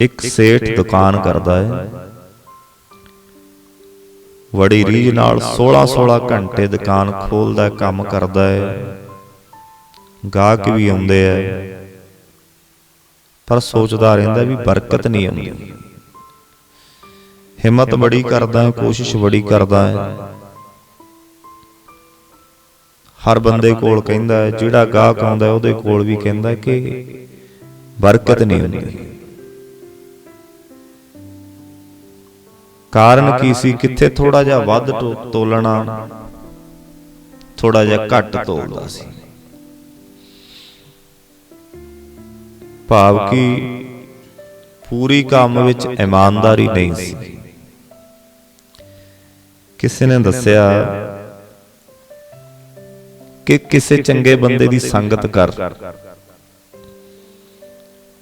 ਇੱਕ ਸੇਠ ਦੁਕਾਨ ਕਰਦਾ ਹੈ ਬੜੀ ਰੀਝ ਨਾਲ 16-16 ਘੰਟੇ ਦੁਕਾਨ ਖੋਲਦਾ ਕੰਮ ਕਰਦਾ ਹੈ ਗਾਹਕ ਵੀ ਆਉਂਦੇ ਆ ਪਰ ਸੋਚਦਾ ਰਹਿੰਦਾ ਵੀ ਬਰਕਤ ਨਹੀਂ ਆਉਂਦੀ। ਹਿੰਮਤ ਬੜੀ ਕਰਦਾ ਹੈ ਕੋਸ਼ਿਸ਼ ਬੜੀ ਕਰਦਾ ਹੈ ਹਰ ਬੰਦੇ ਕੋਲ ਕਹਿੰਦਾ ਜਿਹੜਾ ਗਾਹਕ ਆਉਂਦਾ ਉਹਦੇ ਕੋਲ ਵੀ ਕਹਿੰਦਾ ਕਿ ਬਰਕਤ ਨਹੀਂ ਹੁੰਦੀ ਕਾਰਨ ਕੀ ਸੀ? ਕਿੱਥੇ ਥੋੜਾ ਜਿਹਾ ਵੱਧ ਤੋਲਣਾ? ਥੋੜਾ ਜਿਹਾ ਘੱਟ ਤੋਲਦਾ ਸੀ। ਭਾਵ ਕਿ ਪੂਰੀ ਕੰਮ ਵਿੱਚ ਇਮਾਨਦਾਰੀ ਨਹੀਂ ਸੀ। ਕਿਸੇ ਨੇ ਦੱਸਿਆ ਕਿ ਕਿਸੇ ਚੰਗੇ ਬੰਦੇ ਦੀ ਸੰਗਤ ਕਰ।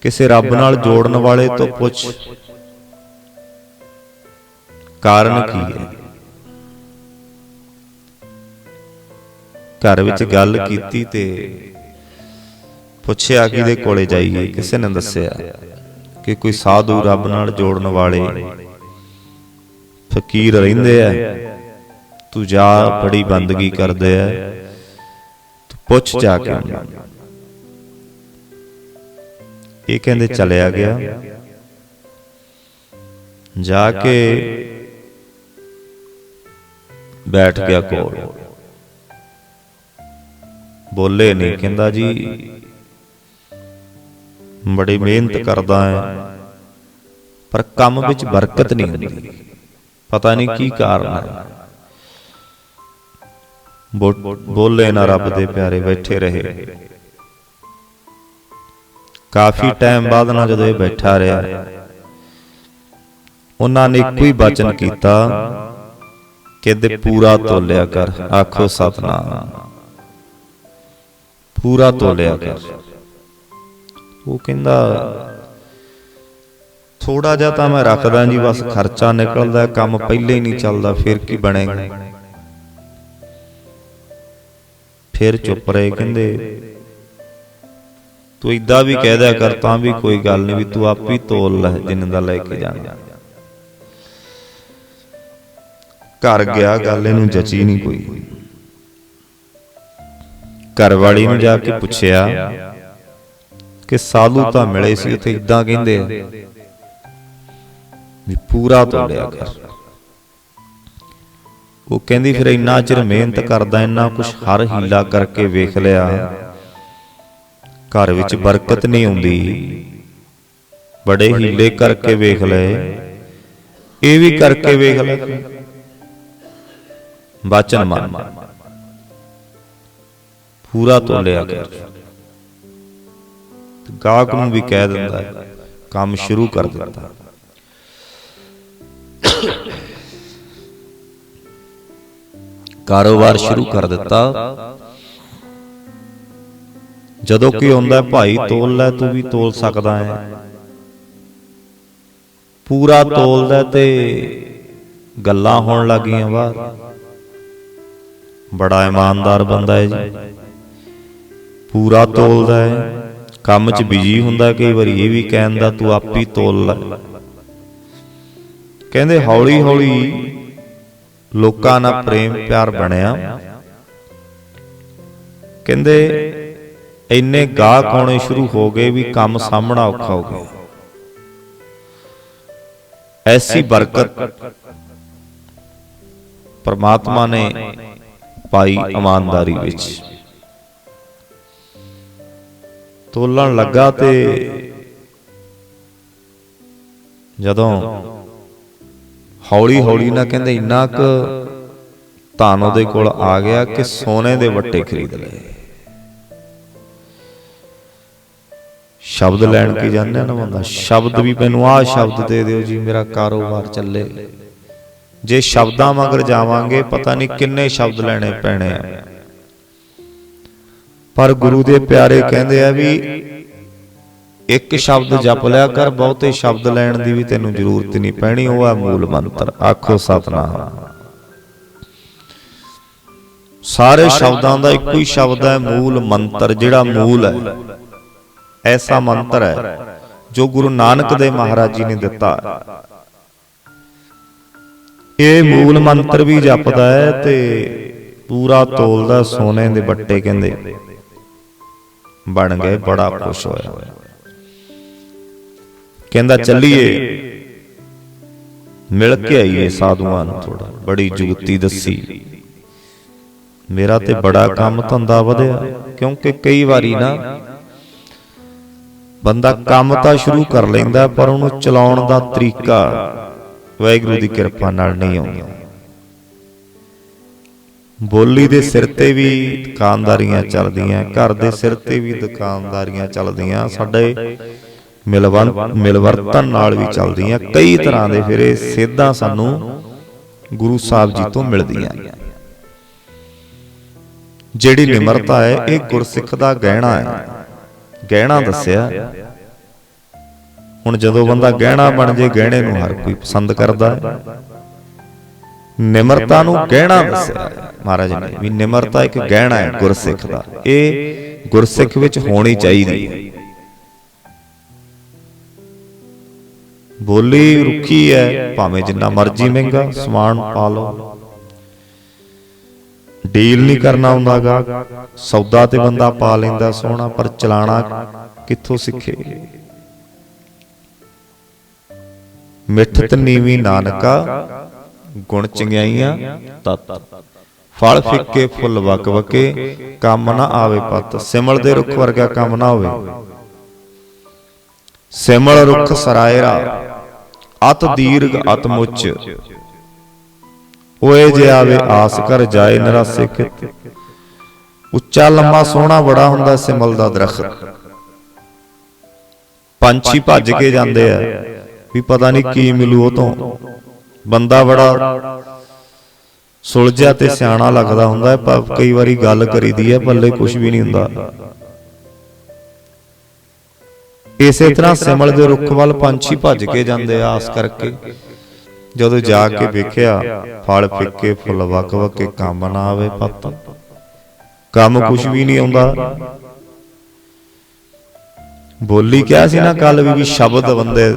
ਕਿਸੇ ਰੱਬ ਨਾਲ ਜੋੜਨ ਵਾਲੇ ਤੋਂ ਪੁੱਛ। ਕਾਰਨ ਕੀ ਹੈ? ਘਰ ਵਿੱਚ ਗੱਲ ਕੀਤੀ ਤੇ ਪੁੱਛਿਆ ਕਿਹਦੇ ਕੋਲੇ ਜਾਈਏ ਕਿਸੇ ਨੇ ਦੱਸਿਆ ਕਿ ਕੋਈ ਸਾਧੂ ਰੱਬ ਨਾਲ ਜੋੜਨ ਵਾਲੇ ਫਕੀਰ ਰਹਿੰਦੇ ਆ। ਤੂੰ ਜਾ ਬੜੀ ਬੰਦਗੀ ਕਰਦੇ ਆ। ਤੂੰ ਪੁੱਛ ਜਾ ਕੇ। ਇਹ ਕਹਿੰਦੇ ਚਲਿਆ ਗਿਆ। ਜਾ ਕੇ ਬੈਠ ਗਿਆ ਕੋਲ। ਬੋਲੇ ਨਹੀਂ ਕਹਿੰਦਾ ਜੀ ਬੜੀ ਮਿਹਨਤ ਕਰਦਾ ਹੈ ਪਰ ਕੰਮ ਵਿੱਚ ਬਰਕਤ ਨਹੀਂ ਹੁੰਦੀ। ਪਤਾ ਨਹੀਂ ਕੀ ਕਾਰਨ ਹੈ ਬੋਲੇ ਨਾ ਰੱਬ ਦੇ ਪਿਆਰੇ ਬੈਠੇ ਰਹੇ। ਕਾਫੀ ਟਾਈਮ ਬਾਅਦ ਨਾ ਜਦੋਂ ਇਹ ਬੈਠਾ ਰਿਹਾ ਉਹਨਾਂ ਨੇ ਇੱਕੋ ਹੀ ਬਚਨ ਕੀਤਾ। ਕਿ ਦੇ ਪੂਰਾ ਤੋਲਿਆ ਕਰ। ਆਖੋ ਸਤਨਾਮ। ਪੂਰਾ ਤੋਲਿਆ ਕਰ। ਉਹ ਕਹਿੰਦਾ ਥੋੜਾ ਜਿਹਾ ਤਾਂ ਮੈਂ ਰੱਖਦਾ ਜੀ ਬਸ ਖਰਚਾ ਨਿਕਲਦਾ ਕੰਮ ਪਹਿਲੇ ਹੀ ਨਹੀਂ ਚੱਲਦਾ ਫਿਰ ਕੀ ਬਣੇਗਾ? ਫਿਰ ਚੁੱਪ ਰਹੇ ਕਹਿੰਦੇ ਤੂੰ ਇਦਾਂ ਵੀ ਕਹਿ ਦਿਆ ਕਰ ਤਾਂ ਵੀ ਕੋਈ ਗੱਲ ਨਹੀਂ ਵੀ ਤੂੰ ਆਪ ਹੀ ਤੋਲ ਲੈ ਜਿੰਨ ਦਾ ਲੈ ਕੇ ਜਾਣਾ। ਘਰ ਗਿਆ ਗੱਲ ਇਹਨੂੰ ਜਚੀ ਨਹੀਂ ਕੋਈ। ਘਰ ਵਾਲੀ ਨੂੰ ਜਾ ਕੇ ਪੁੱਛਿਆ ਕਿ ਸਾਧੂ ਤਾਂ ਮਿਲੇ ਸੀ ਉੱਥੇ ਇਦਾਂ ਕਹਿੰਦੇ ਵੀ ਪੂਰਾ ਤੋੜਿਆ ਕਰ। ਉਹ ਕਹਿੰਦੀ ਫਿਰ ਇੰਨਾ ਚਿਰ ਮਿਹਨਤ ਕਰਦਾ ਇੰਨਾ ਕੁਝ ਹਰ ਹੀਲਾ ਕਰਕੇ ਵੇਖ ਲਿਆ। ਘਰ ਵਿੱਚ ਬਰਕਤ ਨਹੀਂ ਆਉਂਦੀ ਬੜੇ ਹੀਲੇ ਕਰਕੇ ਵੇਖ ਲਏ। ਇਹ ਵੀ ਕਰਕੇ ਵੇਖ ਲੈ ਬਾਚਨ ਮੰਨ ਪੂਰਾ ਤੋਲਿਆ ਕਰ। ਤੇ ਗਾਹਕ ਨੂੰ ਵੀ ਕਹਿ ਦਿੰਦਾ ਹੈ, ਕੰਮ ਸ਼ੁਰੂ ਕਰ ਦਿੰਦਾ। ਕਾਰੋਬਾਰ ਸ਼ੁਰੂ ਕਰ ਦਿੱਤਾ। ਜਦੋਂ ਕੀ ਹੁੰਦਾ ਭਾਈ ਤੋਲ ਲੈ ਤੂੰ ਵੀ ਤੋਲ ਸਕਦਾ ਹੈ। ਪੂਰਾ ਤੋਲਦਾ ਤੇ ਗੱਲਾਂ ਹੋਣ ਲੱਗੀਆਂ ਬਾਹਰ। ਬੜਾ ਇਮਾਨਦਾਰ ਬੰਦਾ ਹੈ ਜੀ। ਪੂਰਾ ਤੋਲਦਾ ਹੈ। ਕੰਮ 'ਚ ਬਿਜ਼ੀ ਹੁੰਦਾ ਕਈ ਵਾਰੀ ਇਹ ਵੀ ਕਹਿੰਦਾ ਤੂੰ ਆਪ ਹੀ ਤੋਲ ਲੈ। ਕਹਿੰਦੇ, ਹੌਲੀ ਹੌਲੀ ਲੋਕਾਂ ਨਾਲ ਪ੍ਰੇਮ, ਪਿਆਰ ਬਣਿਆ। ਕਹਿੰਦੇ, ਇੰਨੇ ਗਾਹਕ ਆਉਣੇ ਸ਼ੁਰੂ ਹੋ ਗਏ ਵੀ ਕੰਮ ਸਾਹਮਣਾ ਔਖਾ ਹੋ ਗਿਆ। ਐਸੀ ਬਰਕਤ ਪਰਮਾਤਮਾ ਨੇ ਪਾਈ ਇਮਾਨਦਾਰੀ ਵਿੱਚ। ਤੋਲਣ ਲੱਗਾ ਤੇ ਜਦੋਂ ਹੌਲੀ ਹੌਲੀ ਨਾ ਕਹਿੰਦੇ ਇੰਨਾ ਕੁ ਧਨ ਉਹਦੇ ਕੋਲ ਆ ਗਿਆ ਕਿ ਸੋਨੇ ਦੇ ਵੱਟੇ ਖਰੀਦ ਲਏ। ਸ਼ਬਦ ਲੈਣ ਕੀ ਜਾਂਦੇ ਨਾ ਬੰਦਾ? ਸ਼ਬਦ ਵੀ ਮੈਨੂੰ ਆਹ ਸ਼ਬਦ ਦੇ ਦਿਓ ਜੀ ਮੇਰਾ ਕਾਰੋਬਾਰ ਚੱਲੇ। ਜੇ ਸ਼ਬਦਾਂ ਮਗਰ ਜਾਵਾਂਗੇ, ਪਤਾ ਨਹੀਂ ਕਿੰਨੇ ਸ਼ਬਦ ਲੈਣੇ ਪੈਣੇ ਆ। ਪਰ ਗੁਰੂ ਦੇ ਪਿਆਰੇ ਕਹਿੰਦੇ ਆ ਵੀ ਇੱਕ ਸ਼ਬਦ ਜਪ ਲਿਆ ਕਰ, ਬਹੁਤੇ ਸ਼ਬਦ ਲੈਣ ਦੀ ਵੀ ਤੈਨੂੰ ਜ਼ਰੂਰਤ ਨਹੀਂ ਪੈਣੀ, ਉਹ ਆ ਮੂਲ ਮੰਤਰ, ਆਖੋ ਸਤਨਾਮ। ਸਾਰੇ ਸ਼ਬਦਾਂ ਦਾ ਇੱਕੋ ਹੀ ਸ਼ਬਦ ਹੈ, ਮੂਲ ਮੰਤਰ, ਜਿਹੜਾ ਮੂਲ ਹੈ। ਐਸਾ ਮੰਤਰ ਹੈ ਜੋ ਗੁਰੂ ਨਾਨਕ ਦੇ ਮਹਾਰਾਜ ਜੀ ਨੇ ਦਿੱਤਾ। ਇਹ ਮੂਲ ਮੰਤਰ ਵੀ ਜਪਦਾ ਹੈ ਤੇ ਪੂਰਾ ਤੋਲਦਾ ਸੋਨੇ ਦੇ ਬੱਟੇ ਕਹਿੰਦੇ। ਬਣ ਗਏ, ਬੜਾ ਖੁਸ਼ ਹੋਇਆ। ਕਹਿੰਦਾ, ਚੱਲੀਏ। ਮਿਲ ਕੇ ਆਈਏ ਸਾਧੂਆਂ ਨੂੰ ਥੋੜਾ ਬੜੀ ਜੁਗਤੀ ਦੱਸੀ। ਮੇਰਾ ਤੇ ਬੜਾ ਕੰਮ ਧੰਦਾ ਵਧਿਆ, ਕਿਉਂਕਿ ਕਈ ਵਾਰੀ ਨਾ ਬੰਦਾ ਕੰਮ ਤਾਂ ਸ਼ੁਰੂ ਕਰ ਲੈਂਦਾ, ਪਰ ਉਹਨੂੰ ਚਲਾਉਣ ਦਾ ਤਰੀਕਾ ਵਾਹਿਗੁਰੂ ਦੀ ਕਿਰਪਾ ਨਾਲ ਨਹੀਂ ਆਉਂਦਾ। ਬੋਲੀ ਦੇ ਸਿਰ ਤੇ ਵੀ ਦੁਕਾਨਦਾਰੀਆਂ ਚੱਲਦੀਆਂ ਘਰ ਦੇ ਸਿਰ ਤੇ ਵੀ ਦੁਕਾਨਦਾਰੀਆਂ ਚੱਲਦੀਆਂ ਸਾਡੇ ਮਿਲਵਨ ਮਿਲਵਰਤਨ ਨਾਲ ਵੀ ਚੱਲਦੀਆਂ। ਕਈ ਤਰ੍ਹਾਂ ਦੇ ਫਿਰ ਇਹ ਸਿੱਧਾਂ ਸਾਨੂੰ ਗੁਰੂ ਸਾਹਿਬ ਜੀ ਤੋਂ ਮਿਲਦੀਆਂ। ਜਿਹੜੀ ਨਿਮਰਤਾ ਹੈ ਇਹ ਗੁਰਸਿੱਖ ਦਾ ਗਹਿਣਾ ਹੈ। ਗਹਿਣਾ ਦੱਸਿਆ। ਹੁਣ ਜਦੋਂ ਬੰਦਾ ਗਹਿਣਾ ਬਣ ਜੇ ਗਹਿਣੇ ਨੂੰ ਹਰ ਕੋਈ ਪਸੰਦ ਕਰਦਾ ਨਿਮਰਤਾ ਨੂੰ ਗਹਿਣਾ ਦੱਸਿਆ ਮਹਾਰਾਜ ਨੇ ਵੀ ਨਿਮਰਤਾ ਇੱਕ ਗਹਿਣਾ ਹੈ ਗੁਰਸਿੱਖ ਦਾ। ਇਹ ਗੁਰਸਿੱਖ ਵਿੱਚ ਹੋਣੀ ਚਾਹੀਦੀ ਹੈ। ਬੋਲੀ ਰੁੱਖੀ ਹੈ ਭਾਵੇਂ ਜਿੰਨਾ ਮਰਜ਼ੀ ਮਹਿੰਗਾ ਸਮਾਨ ਪਾ ਲਓ। ਡੀਲ ਨਹੀਂ ਕਰਨਾ ਹੁੰਦਾਗਾ ਸੌਦਾ ਤੇ ਬੰਦਾ ਪਾ ਲੈਂਦਾ ਸੋਹਣਾ ਪਰ ਚਲਾਣਾ ਕਿੱਥੋਂ ਸਿੱਖੇ? ਮਿੱਠਤ ਨੀਵੀਂ ਨਾਨਕਾ ਗੁਣ ਚੰਗਿਆਈਆਂ ਤਤ। ਫਲ ਫਿੱਕੇ ਫੁੱਲ ਵਕ ਵਕੇ ਕੰਮ ਨਾ ਆਵੇ ਪਤ। ਸਿਮਲ ਦੇ ਰੁੱਖ ਵਰਗਾ ਕੰਮ ਨਾ ਹੋਵੇ। ਸਿਮਲ ਰੁੱਖ ਸਰਾਇਰਾ ਅਤ ਦੀਰਘ ਅਤ ਮੁੱਚ। ਓਏ ਜੇ ਆਵੇ ਆਸ ਕਰ ਜਾਏ ਨਰਾਸੇ ਕਿਤ ਉੱਚਾ ਲੰਮਾ ਸੋਹਣਾ ਬੜਾ ਹੁੰਦਾ ਸਿਮਲ ਦਾ ਦਰਖਤ। ਪੰਛੀ ਭੱਜ ਕੇ ਜਾਂਦੇ ਆ। ਵੀ ਪਤਾ ਨਹੀਂ ਕੀ ਮਿਲੂ ਉਹ ਤੋਂ। ਬੰਦਾ ਬੜਾ ਸੁਲਝਿਆ ਤੇ ਸਿਆਣਾ ਲੱਗਦਾ ਹੁੰਦਾ ਹੈ ਕਈ ਵਾਰੀ ਗੱਲ ਕਰੀਦੀ ਹੈ ਪੱਲੇ ਕੁਝ ਵੀ ਨਹੀਂ ਹੁੰਦਾ। ਇਸੇ ਤਰ੍ਹਾਂ ਸਿਮਲ ਦੇ ਰੁੱਖ ਵੱਲ ਪੰਛੀ ਭੱਜ ਕੇ ਜਾਂਦੇ ਆ, ਆਸ ਕਰਕੇ। ਜਦੋਂ ਜਾ ਕੇ ਵੇਖਿਆ, ਫਲ ਫਿੱਕੇ, ਫੁੱਲ ਵਕ ਵਕੇ ਕੰਮ ਨਾ ਆਵੇ ਪੱਤ। ਕੰਮ ਕੁਝ ਵੀ ਨਹੀਂ ਆਉਂਦਾ। ਬੋਲੀ ਕਿਹਾ ਸੀ ਨਾ ਕੱਲ ਵੀ ਸ਼ਬਦ ਬੰਦੇ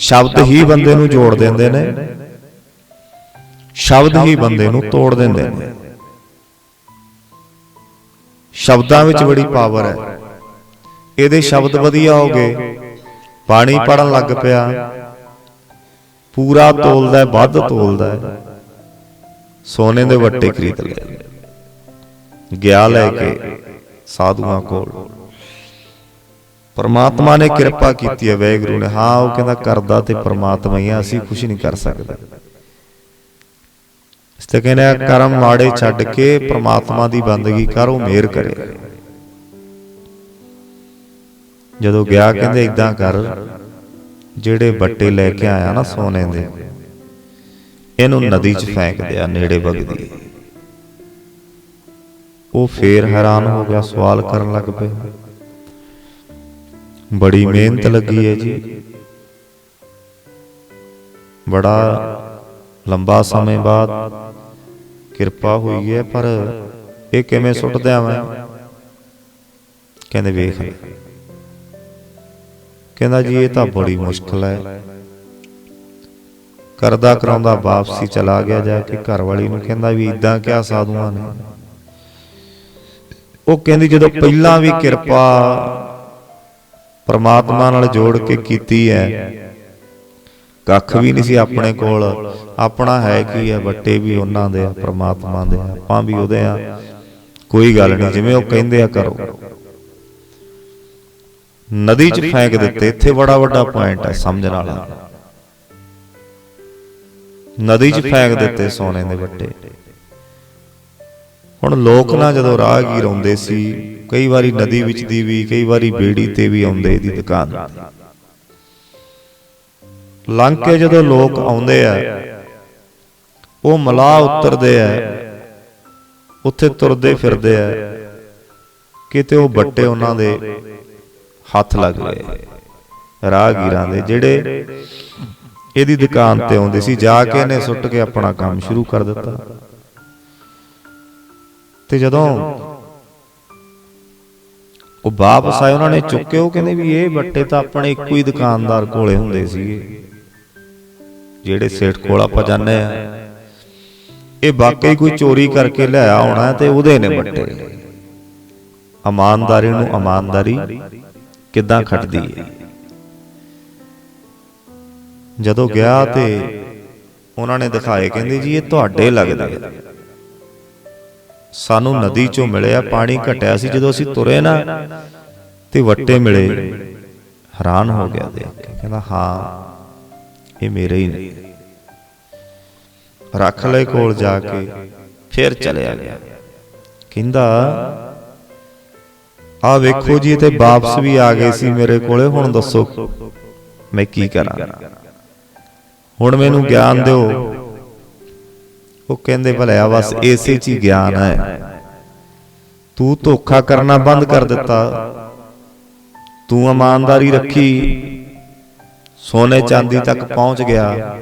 ਸ਼ਬਦ ਹੀ ਬੰਦੇ ਨੂੰ ਜੋੜ ਦਿੰਦੇ ਨੇ। ਸ਼ਬਦ ਹੀ ਬੰਦੇ ਨੂੰ ਤੋੜ ਦਿੰਦੇ ਨੇ। ਸ਼ਬਦਾਂ ਵਿੱਚ ਬੜੀ ਪਾਵਰ ਹੈ। ਇਹਦੇ ਸ਼ਬਦ ਵਧੀਆ ਹੋ ਗਏ ਬਾਣੀ ਪੜਨ ਲੱਗ ਪਿਆ। ਪੂਰਾ ਤੋਲਦਾ ਵੱਧ ਤੋਲਦਾ। ਸੋਨੇ ਦੇ ਵੱਟੇ ਖਰੀਦ ਲਏ। ਗਿਆ ਲੈ ਕੇ ਸਾਧੂਆਂ ਕੋਲ। ਪਰਮਾਤਮਾ ਨੇ ਕਿਰਪਾ ਕੀਤੀ ਹੈ ਵੈਗੁਰੂ ਨੇ। ਹਾਂ ਉਹ ਕਹਿੰਦਾ ਕਰਦਾ ਤੇ ਪਰਮਾਤਮਾ ਹੀ ਆ ਅਸੀਂ ਕੁਝ ਨਹੀਂ ਕਰ ਸਕਦੇ। ਇਸ ਤੇ ਕਹਿੰਦੇ ਕਰਮ ਮਾੜੇ ਛੱਡ ਕੇ ਪਰਮਾਤਮਾ ਦੀ ਬੰਦਗੀ ਕਰ ਉਹ ਮਿਹਰ ਕਰੇ। ਜਦੋਂ ਗਿਆ ਕਹਿੰਦੇ ਇਦਾਂ ਕਰ ਜਿਹੜੇ ਬੱਟੇ ਲੈ ਕੇ ਆਇਆ ਨਾ ਸੋਨੇ ਦੇ ਇਹਨੂੰ ਨਦੀ 'ਚ ਫੈਂਕ ਦਿਆ ਨੇੜੇ ਵਗਦੀ। ਉਹ ਫੇਰ ਹੈਰਾਨ ਹੋ ਗਿਆ ਸਵਾਲ ਕਰਨ ਲੱਗ ਪਿਆ ਬੜੀ ਮਿਹਨਤ ਲੱਗੀ ਹੈ ਜੀ। ਬੜਾ ਲੰਬਾ ਸਮੇਂ ਬਾਅਦ ਕਿਰਪਾ ਹੋਈ ਹੈ ਪਰ ਇਹ ਕਿਵੇਂ ਸੁੱਟ ਦਿਆਂ ਮੈਂ? ਕਹਿੰਦੇ ਵੇਖ ਲੈ। ਕਹਿੰਦਾ ਜੀ ਇਹ ਤਾਂ ਬੜੀ ਮੁਸ਼ਕਲ ਹੈ। ਕਰਦਾ ਕਰਾਉਂਦਾ ਵਾਪਸੀ ਚਲਾ ਗਿਆ ਜਾ ਕੇ ਘਰ ਵਾਲੀ ਨੂੰ ਕਹਿੰਦਾ ਵੀ ਇਦਾਂ ਕਿਆ ਸਾਧੂਆਂ ਨੇ? ਉਹ ਕਹਿੰਦੀ ਜਦੋਂ ਪਹਿਲਾਂ ਵੀ ਕਿਰਪਾ ਪਰਮਾਤਮਾ ਨਾਲ ਜੋੜ ਕੇ ਕੀਤੀ ਹੈ। ਕੱਖ ਵੀ ਨਹੀਂ ਸੀ ਆਪਣੇ ਕੋਲ। ਆਪਣਾ ਹੈ ਕੀ ਹੈ? ਵੱਟੇ ਵੀ ਉਹਨਾਂ ਦੇ ਆ ਪਰਮਾਤਮਾ ਦੇ ਆਪਾਂ ਵੀ ਉਹਦੇ ਆ। ਕੋਈ ਗੱਲ ਨਹੀਂ ਜਿਵੇਂ ਉਹ ਕਹਿੰਦੇ ਆ ਕਰੋ। ਨਦੀ 'ਚ ਫੈਂਕ ਦਿੱਤੇ। ਇੱਥੇ ਬੜਾ ਵੱਡਾ ਪੁਆਇੰਟ ਹੈ ਸਮਝਣ ਵਾਲਾ। ਨਦੀ 'ਚ ਫੈਂਕ ਦਿੱਤੇ ਸੋਨੇ ਦੇ ਵੱਟੇ। ਹੁਣ ਲੋਕ ਨਾ ਜਦੋਂ ਰਾਹਗੀਰ ਆਉਂਦੇ ਸੀ, ਕਈ ਵਾਰੀ ਨਦੀ ਵਿੱਚ ਦੀ ਵੀ, ਕਈ ਵਾਰੀ ਬੇੜੀ ਤੇ ਵੀ ਆਉਂਦੇ ਦੀ ਦੁਕਾਨ। ਲੰਘ ਕੇ ਜਦੋਂ ਲੋਕ ਆਉਂਦੇ ਆ, ਉਹ ਮਲਾਹ ਉਤਰਦੇ ਆ, ਉੱਥੇ ਤੁਰਦੇ ਫਿਰਦੇ ਆ, ਕਿਤੇ ਉਹ ਬੱਟੇ ਉਹਨਾਂ ਦੇ ਹੱਥ ਲੱਗ ਗਏ ਰਾਹਗੀਰਾਂ ਦੇ, ਜਿਹੜੇ ਇਹਦੀ ਦੁਕਾਨ ਤੇ ਆਉਂਦੇ ਸੀ, ਜਾ ਕੇ ਇਹਨੇ ਸੁੱਟ ਕੇ ਆਪਣਾ ਕੰਮ ਸ਼ੁਰੂ ਕਰ ਦਿੱਤਾ। ਤੇ ਜਦੋਂ ਉਹ ਵਾਪਸ ਆਏ, ਉਹਨਾਂ ਨੇ ਚੁੱਕੇ ਉਹ ਕਹਿੰਦੇ ਵੀ ਇਹ ਬੱਟੇ ਤਾਂ ਆਪਣੇ ਇੱਕੋ ਹੀ ਦੁਕਾਨਦਾਰ ਕੋਲੇ ਹੁੰਦੇ ਸੀਗੇ, ਜਿਹੜੇ ਸੇਠ ਕੋਲ ਆਪਾਂ ਜਾਂਦੇ ਆ। ਇਹ ਵਾਕਈ ਕੋਈ ਚੋਰੀ ਕਰਕੇ ਲਿਆਇਆ ਹੋਣਾ ਤੇ ਉਹਦੇ ਨੇ ਬੱਟੇ ਇਮਾਨਦਾਰੀ ਨੂੰ ਇਮਾਨਦਾਰੀ ਕਿੱਦਾਂ ਖਟਦੀ ਹੈ? ਜਦੋਂ ਗਿਆ ਤੇ ਉਹਨਾਂ ਨੇ ਦਿਖਾਏ, ਕਹਿੰਦੇ ਜੀ, ਇਹ ਤੁਹਾਡੇ ਲੱਗਦੇ। ਸਾਨੂੰ ਨਦੀ ਚੋਂ ਮਿਲਿਆ ਪਾਣੀ ਘਟਿਆ ਸੀ ਜਦੋਂ ਅਸੀਂ ਤੁਰੇ ਨਾ ਤੇ ਵੱਟੇ ਮਿਲੇ। ਹੈਰਾਨ ਹੋ ਗਿਆ ਦੇਖ ਕੇ ਕਹਿੰਦਾ ਹਾਂ ਇਹ ਮੇਰੇ ਹੀ ਨੇ। ਰੱਖ ਲਏ ਕੋਲ ਜਾ ਕੇ ਫਿਰ ਚਲਿਆ ਗਿਆ। ਕਹਿੰਦਾ ਆ ਵੇਖੋ ਜੀ ਤੇ ਵਾਪਸ ਵੀ ਆ ਗਏ ਸੀ ਮੇਰੇ ਕੋਲੇ। ਹੁਣ ਦੱਸੋ ਮੈਂ ਕੀ ਕਰਾਂ? ਹੁਣ ਮੈਨੂੰ ਗਿਆਨ ਦਿਓ। ਉਹ ਕਹਿੰਦੇ ਭਲਿਆ ਬਸ ਇਸੇ ਚ ਹੀ ਗਿਆਨ ਹੈ। ਤੂੰ ਧੋਖਾ ਕਰਨਾ ਬੰਦ ਕਰ ਦਿੱਤਾ। ਤੂੰ ਇਮਾਨਦਾਰੀ ਰੱਖੀ। ਸੋਨੇ ਚਾਂਦੀ ਤੱਕ ਪਹੁੰਚ ਗਿਆ।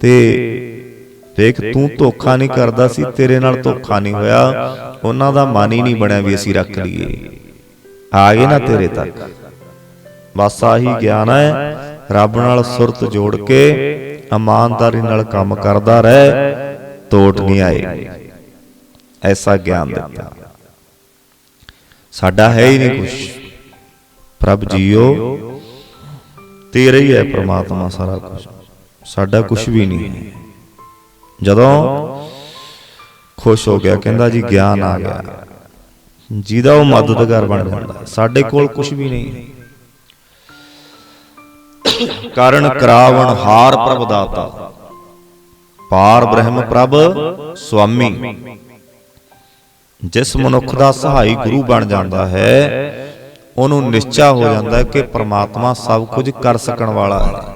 ਤੇ ਦੇਖ ਤੂੰ ਧੋਖਾ ਨਹੀਂ ਕਰਦਾ ਸੀ ਤੇਰੇ ਨਾਲ ਧੋਖਾ ਨਹੀਂ ਹੋਇਆ। ਉਹਨਾਂ ਦਾ ਮਨ ਹੀ ਨਹੀਂ ਬਣਿਆ ਵੀ ਅਸੀਂ ਰੱਖ ਲਈਏ। ਆ ਗਏ ਨਾ ਤੇਰੇ ਤੱਕ। ਬਸ ਆਹੀ ਗਿਆਨ ਹੈ। ਰੱਬ ਨਾਲ ਸੁਰਤ ਜੋੜ ਕੇ ਇਮਾਨਦਾਰੀ ਨਾਲ ਕੰਮ ਕਰਦਾ ਰਹਿ। ਤੋਟ ਨਹੀਂ ਆਏ। ਐਸਾ ਗਿਆਨ ਦਿੱਤਾ। ਸਾਡਾ ਹੈ ਹੀ ਨਹੀਂ ਕੁਝ ਪ੍ਰਭ ਜੀਓ, ਤੇਰਾ ਹੀ ਹੈ ਪ੍ਰਮਾਤਮਾ ਸਾਰਾ ਕੁਝ ਸਾਡਾ ਕੁਝ ਵੀ ਨਹੀਂ। ਹੈ ਜਦੋਂ ਖੁਸ਼ ਹੋ ਗਿਆ, ਕਹਿੰਦਾ ਜੀ, ਗਿਆਨ ਆ ਗਿਆ। ਜਿਹਦਾ ਉਹ ਮਦਦਗਾਰ ਬਣ ਜਾਂਦਾ। ਸਾਡੇ ਕੋਲ ਕੁਝ ਵੀ ਨਹੀਂ। ਕਾਰਨ ਕਰਾਵਣ ਹਾਰ ਪ੍ਰਭ ਦਾਤਾ। ਪਾਰ ਬ੍ਰਹਮ ਪ੍ਰਭ ਸੁਆਮੀ। ਜਿਸ ਮਨੁੱਖ ਦਾ ਸਹਾਈ ਗੁਰੂ ਬਣ ਜਾਂਦਾ ਹੈ, ਉਹਨੂੰ ਨਿਸ਼ਚਾ ਹੋ ਜਾਂਦਾ ਕਿ ਪ੍ਰਮਾਤਮਾ ਸਭ ਕੁਝ ਕਰ ਸਕਣ ਵਾਲਾ ਹੈ।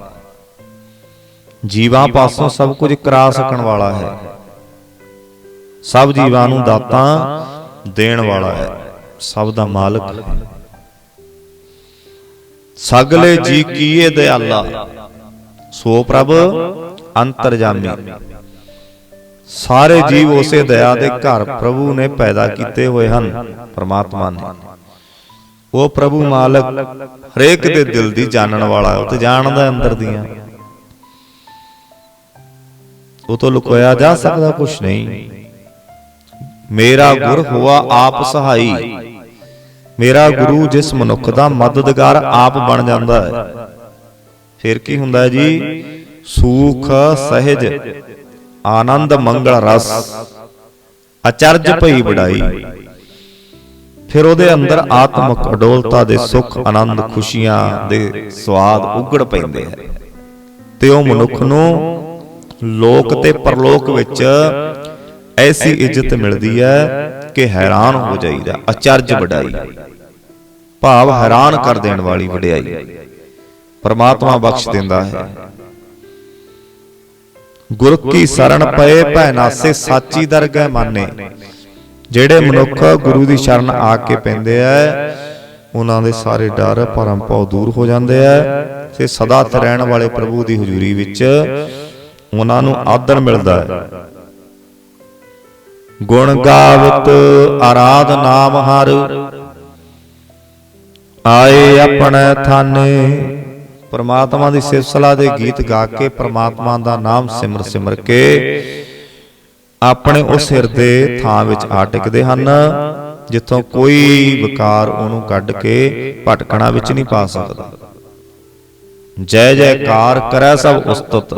ਜੀਵਾਂ ਪਾਸੋਂ ਸਭ ਕੁਝ ਕਰਾ ਸਕਣ ਵਾਲਾ ਹੈ। ਸਭ ਜੀਵਾਂ ਨੂੰ ਦਾਤਾਂ ਦੇਣ ਵਾਲਾ ਹੈ। ਸਭ ਦਾ ਮਾਲਕ ਹੈ। ਸਗਲੇ ਜੀ ਕੀਏ ਦਿਆਲਾ। ਸੋ ਪ੍ਰਭ ਅੰਤਰਜਾਮੀ। ਸਾਰੇ ਜੀਵ ਉਸੇ ਦਇਆ ਦੇ ਘਰ ਪ੍ਰਭੂ ਨੇ ਪੈਦਾ ਕੀਤੇ ਹੋਏ ਹਨ, ਪ੍ਰਮਾਤਮਾ ਨੇ। ਉਹ ਪ੍ਰਭੂ ਮਾਲਕ ਹਰੇਕ ਦੇ ਦਿਲ ਦੀ ਜਾਣਨ ਵਾਲਾ ਉਹ ਤੇ ਜਾਣਦਾ ਅੰਦਰ ਦੀਆਂ। ਉਹ ਤੋਂ ਲੁਕੋਇਆ ਜਾ ਸਕਦਾ ਕੁਛ ਨਹੀਂ। ਮੇਰਾ ਗੁਰ ਹੋਆ ਆਪ ਸਹਾਈ। ਮੇਰਾ ਗੁਰੂ ਜਿਸ ਮਨੁੱਖ ਦਾ ਮਦਦਗਾਰ ਆਪ ਬਣ ਜਾਂਦਾ ਹੈ। ਫਿਰ ਕੀ ਹੁੰਦਾ ਜੀ? ਸੂਖ ਸਹਿਜ ਆਨੰਦ ਮੰਗਲ ਰਸ ਅਚਰਜ ਭਈ ਵਡਾਈ। ਫਿਰ ਉਹਦੇ ਅੰਦਰ ਆਤਮਕ ਅਡੋਲਤਾ ਦੇ ਸੁਖ ਆਨੰਦ ਖੁਸ਼ੀਆਂ ਦੇ ਸਵਾਦ ਉਗੜ ਪੈਂਦੇ ਹੈ ਤੇ ਉਹ ਮਨੁੱਖ ਨੂੰ ਲੋਕ ਤੇ ਪਰਲੋਕ ਵਿੱਚ ਐਸੀ ਇੱਜ਼ਤ ਮਿਲਦੀ ਹੈ ਕਿ ਹੈਰਾਨ ਹੋ ਜਾਈਦਾ ਅਚਰਜ ਵਡਾਈ। ਭਾਵ ਹੈਰਾਨ ਕਰ ਦੇਣ ਵਾਲੀ ਵਡਿਆਈ। ਪਰਮਾਤਮਾ ਬਖਸ਼ ਦਿੰਦਾ ਹੈ। ਗੁਰ ਕੀ ਸਰਣ ਪਏ ਭੈ ਨਾਸੇ ਸਾਚੀ ਦਰਗਹਿ ਮਾਨੇ। ਜਿਹੜੇ ਮਨੁੱਖ ਗੁਰੂ ਦੀ ਸ਼ਰਨ ਆ ਕੇ ਪੈਂਦੇ ਆ ਉਹਨਾਂ ਦੇ ਸਾਰੇ ਡਰ ਭਰਮ ਭਉ ਦੂਰ ਹੋ ਜਾਂਦੇ ਆ। ਤੇ ਸਦਾ ਤੇ ਰਹਿਣ ਵਾਲੇ ਪ੍ਰਭੂ ਦੀ ਹਜ਼ੂਰੀ ਵਿੱਚ ਉਹਨਾਂ ਨੂੰ ਆਦਰ ਮਿਲਦਾ ਹੈ। ਗੁਣ ਗਾਵਤ ਆਰਾਧ ਨਾਮ ਹਰ। ਆਏ ਆਪਣੇ ਥਾਨੇ। ਪਰਮਾਤਮਾ ਦੀ ਸਿਫਤ ਸਲਾਹ ਦੇ ਗੀਤ ਗਾ ਕੇ ਪਰਮਾਤਮਾ ਦਾ ਨਾਮ ਸਿਮਰ ਸਿਮਰ ਕੇ ਆਪਣੇ ਉਸ ਹਿਰਦੇ ਥਾਂ ਵਿੱਚ ਆ ਟਿਕਦੇ ਹਨ, ਜਿੱਥੋਂ ਕੋਈ ਵਿਕਾਰ ਉਹਨੂੰ ਕੱਢ ਕੇ ਭਟਕਣਾ ਵਿੱਚ ਨਹੀਂ ਪਾ ਸਕਦਾ। ਜੈ ਜੈਕਾਰ ਕਰੈ ਸਭ ਉਸਤਤ।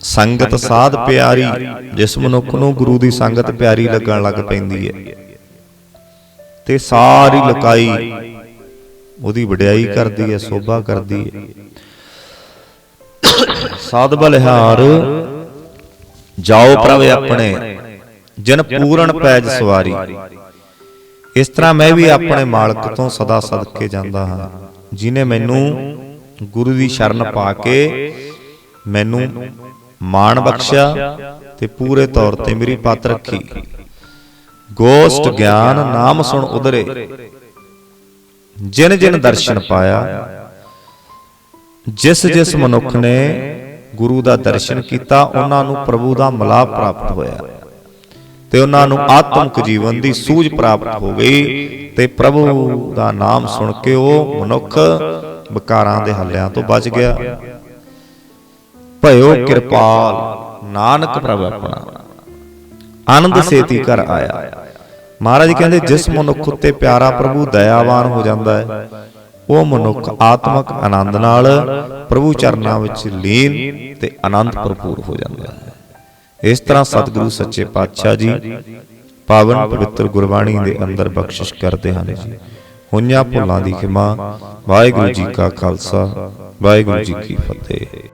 ਸੰਗਤ ਸਾਧ ਪਿਆਰੀ, ਜਿਸ ਮਨੁੱਖ ਨੂੰ ਗੁਰੂ ਦੀ ਸੰਗਤ ਪਿਆਰੀ ਲੱਗਣ ਲੱਗ ਪੈਂਦੀ ਹੈ। ਤੇ ਸਾਰੀ ਲਕਾਈ ਉਹਦੀ ਵਡਿਆਈ ਕਰਦੀ ਹੈ ਸੋਭਾ ਕਰਦੀ ਹੈ। ਸਾਧ ਬਲਿਹਾਰ ਜਾਓ ਪ੍ਰਭ ਆਪਣੇ ਜਨ ਪੂਰਨ ਪੈਜ ਸਵਾਰੀ। ਇਸ ਤਰ੍ਹਾਂ ਮੈਂ ਵੀ ਆਪਣੇ ਮਾਲਕ ਤੋਂ ਸਦਾ ਸਦਕੇ ਜਾਂਦਾ ਹਾਂ। ਜਿਨੇ ਮੈਨੂੰ ਗੁਰੂ ਦੀ ਸ਼ਰਨ ਪਾ ਕੇ ਮੈਨੂੰ ਮਾਣ ਬਖਸ਼ਿਆ ਤੇ ਪੂਰੇ ਤੌਰ ਤੇ ਮੇਰੀ ਪੱਤ ਰੱਖੀ। ਗੋਸ਼ਟ ਗਿਆਨ ਨਾਮ ਸੁਣ ਉਦਰੇ ਜਿਨ ਜਿਨ ਦਰਸ਼ਨ ਪਾਇਆ ਜਿਸ ਜਿਸ ਮਨੁੱਖ ਨੇ ਗੁਰੂ ਦਾ ਦਰਸ਼ਨ ਕੀਤਾ ਉਹਨਾਂ ਨੂੰ ਪ੍ਰਭੂ ਦਾ ਮਿਲਾਪ ਪ੍ਰਾਪਤ ਹੋਇਆ। ਤੇ ਉਹਨਾਂ ਨੂੰ ਆਤਮਿਕ ਜੀਵਨ ਦੀ ਸੂਝ ਪ੍ਰਾਪਤ ਹੋ ਗਈ ਤੇ ਪ੍ਰਭੂ ਦਾ ਨਾਮ ਸੁਣ ਕੇ ਉਹ ਮਨੁੱਖ ਵਿਕਾਰਾਂ ਦੇ ਹੱਲਿਆਂ ਤੋਂ ਬਚ ਗਿਆ। ਭਇਓ ਕਿਰਪਾਲ ਨਾਨਕ ਪ੍ਰਭ ਆਪਣਾ। ਆਨੰਦ ਸੇਤੀ ਕਰ ਆਇਆ। ਮਹਾਰਾਜ ਕਹਿੰਦੇ, ਜਿਸ ਮਨੁੱਖ ਉੱਤੇ ਪਿਆਰਾ ਪ੍ਰਭੂ ਦਇਆਵਾਨ ਹੋ ਜਾਂਦਾ ਹੈ, ਉਹ ਮਨੁੱਖ ਆਤਮਿਕ ਆਨੰਦ ਨਾਲ ਪ੍ਰਭੂ ਚਰਨਾਂ ਵਿੱਚ ਲੀਨ ਤੇ ਆਨੰਦ ਭਰਪੂਰ ਹੋ ਜਾਂਦਾ ਹੈ। ਇਸ ਤਰ੍ਹਾਂ ਸਤਿਗੁਰੂ ਸੱਚੇ ਪਾਤਸ਼ਾਹ ਜੀ ਪਾਵਨ ਪਵਿੱਤਰ ਗੁਰਬਾਣੀ ਦੇ ਅੰਦਰ ਬਖਸ਼ਿਸ਼ ਕਰਦੇ ਹਨ। ਜੀ ਹੋਈਆਂ ਭੁੱਲਾਂ ਦੀ ਖਿਮਾ, ਵਾਹਿਗੁਰੂ ਜੀ ਕਾ ਖਾਲਸਾ, ਵਾਹਿਗੁਰੂ ਜੀ ਕੀ ਫਤਿਹ।